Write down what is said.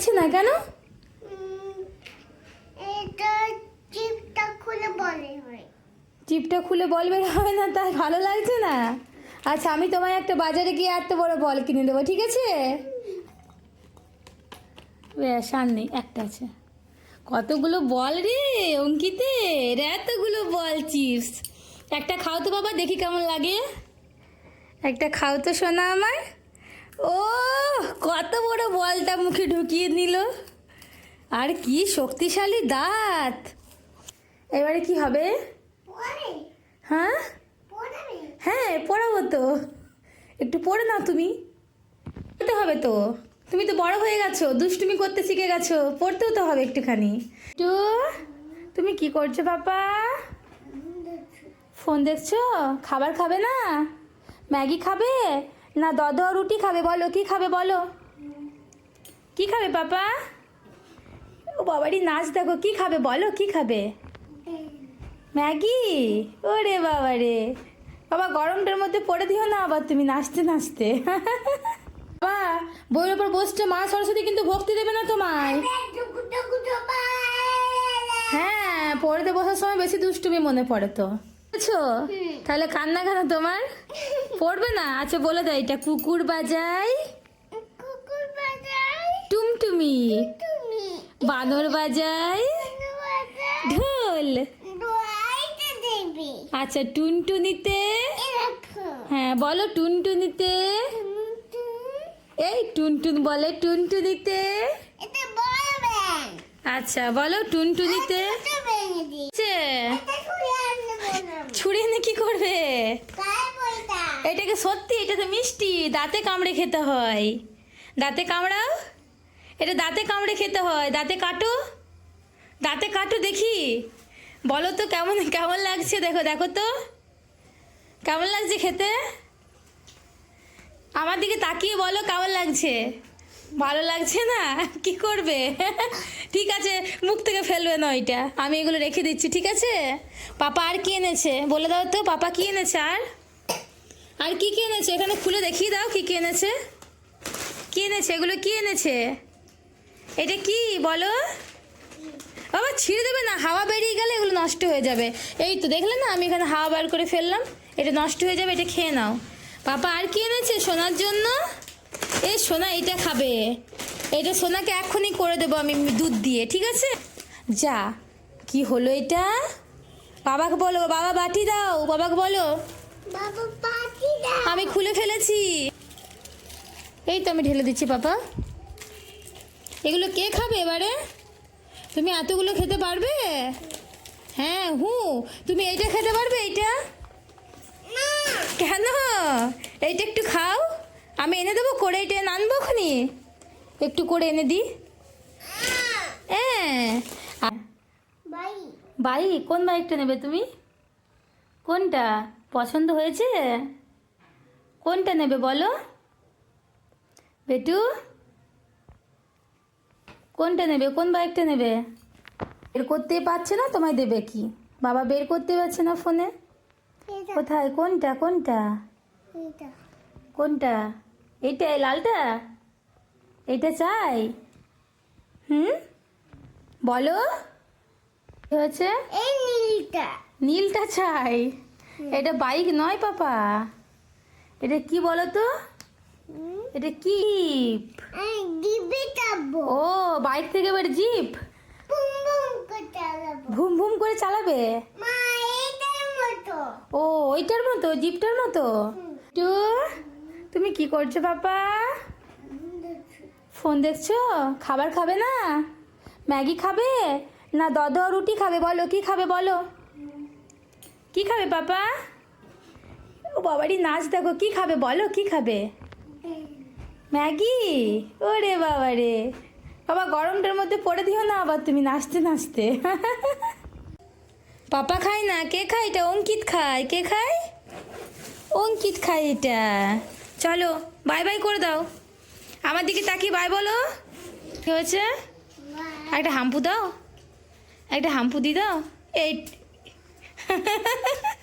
যাচ্ছে না কেন? চিপটা খুলে বল খুলে বল বের হবে না তার ভালো লাগছে না? আচ্ছা আমি তোমায় একটা বাজারে গিয়ে এত বড় বল কিনে দেবো ঠিক আছে? ব্যাস আর নেই একটা আছে। কতগুলো বল রে অঙ্কিতে? রে এতগুলো বল চিপস। একটা খাও তো বাবা দেখি কেমন লাগে। একটা খাও তো শোনা আমার ও কত বড় বলটা মুখে ঢুকিয়ে নিল। আর কি শক্তিশালী দাঁত। এবারে কি হবে? হ্যাঁ? হ্যাঁ পড়াবো তো। একটু পড়ে নাও তুমি। পড়তে হবে তো। তুমি তো বড় হয়ে গেছো দুষ্টুমি করতে শিখে গেছো। পড়তেও তো হবে একটুখানি। একটু তুমি কি করছ পাপা? ফোন দেখছ? খাবার খাবে না? ম্যাগি খাবে? না দদ রুটি খাবে বলো কি খাবে বলো? কি খাবে পাপা? ও বাবারই নাচ দেখো কি খাবে বলো কি খাবে? ম্যাগি? ওরে বাবা রে বাবা গরমটার মধ্যে পড়ে দিও না আবার তুমি নাচতে নাচতে। বাবা বইয়ের ওপর বসছে মা সরস্বতী কিন্তু ভক্তি দেবে না তোমায়। হ্যাঁ পড়তে বসার সময় বেশি দুষ্টুমি মনে পড়ে তো। বুঝছ? তাহলে কান্না কেন তোমার? পড়বে না? আচ্ছা বলে দাও এটা কুকুর বাজাই। টুমটুমি। বানর বাজাই। ঢোল। আচ্ছা টুনটুনিতে। হ্যাঁ বলো টুনটুনিতে। এই টুনটুন বলে টুনটুনিতে। আচ্ছা বলো টুনটুনিতে। ছুরি এনে কি করবে? এটাকে সত্যি? এটা তো মিষ্টি। দাঁতে কামড়ে খেতে হয়। দাঁতে কামড়াও? এটা দাঁতে কামড়ে খেতে হয়। দাঁতে কাটো? দাঁতে কাটো দেখি। বলো তো কেমন কেমন লাগছে? দেখো দেখো তো। কেমন লাগছে খেতে? আমার দিকে তাকিয়ে বলো কেমন লাগছে। ভালো লাগছে না? কি করবে? ঠিক আছে, মুখ থেকে ফেলবে না ওইটা। আমি এগুলো রেখে দিচ্ছি, ঠিক আছে? পাপা আর কি এনেছে? বলে দাও তো, পাপা কি এনেছে আর? আর কি কি এনেছে? এখানে খুলে দেখিয়ে দাও কি কি এনেছে। কি এনেছে? এগুলো কি এনেছে? এটা কি? বলো। বাবা, ছিঁড়ে দেবে না। হাওয়া বেরিয়ে গেলে এগুলো নষ্ট হয়ে যাবে। এই তো দেখলে না, আমি এখানে হাওয়া বার করে ফেললাম। এটা নষ্ট হয়ে যাবে, এটা খেয়ে নাও। পাপা, আর কি এনেছে সোনার জন্য? এই সোনা এটা খাবে। এটা সোনাকে এক্ষুনি করে দেবো আমি দুধ দিয়ে, ঠিক আছে? যা, কি হলো এটা? বাবাকে বলো, বাবা বাটি দাও, বাবাকে বলো। আমি খুলে ফেলেছি। এই তো আমি ঢেলে দিচ্ছি পাপা। এগুলো কে খাবে এবারে? তুমি এতগুলো খেতে পারবে? হ্যাঁ হু। তুমি এইটা খেতে পারবে এইটা? কেন? এইটা একটু খাও। আমি এনে দেবো করে এটা আনব খনি একটু করে এনে দিই হ্যাঁ। আ- বাইক কোন বাইকটা নেবে তুমি? কোনটা? পছন্দ হয়েছে? কোনটা নেবে বলো? বেটু? কোনটা নেবে? কোন বাইকটা নেবে? বের করতে পারছে না তোমায় দেবে কি? বাবা বের করতে পারছে না ফোনে? কোথায়? কোনটা? কোনটা? কোনটা? এইটা লালটা? এইটা চাই। হুম? বলো। কি হয়েছে? নীলটা। চাই। এটা বাইক নয় পাপা। এটা কি বলো তো এটা কি? ও বাইক থেকে এবার জিপ? ভুম ভুম করে চালাবে। ও ওইটার মতো জিপটার মতো? টু তুমি কি করছ পাপা? ফোন দেখছ? খাবার খাবে না? ম্যাগি খাবে? না দদ রুটি খাবে? বলো কি খাবে বলো? কি খাবে পাপা? ও বাবারই নাচ দেখো, কি খাবে বলো, কি খাবে? ম্যাগি? ওরে বাবা রে বাবা, গরমটার মধ্যে পড়ে দিও না আবার তুমি নাচতে নাচতে। পাপা খায় না? কে খায় এটা? অঙ্কিত খায়। কে খায়? অঙ্কিত খায় এটা। চলো, বাই বাই করে দাও। আমার দিকে তাকিয়ে বাই বলো। কি হয়েছে? একটা হাম্পু দাও। একটা হাম্পু দি দাও। এই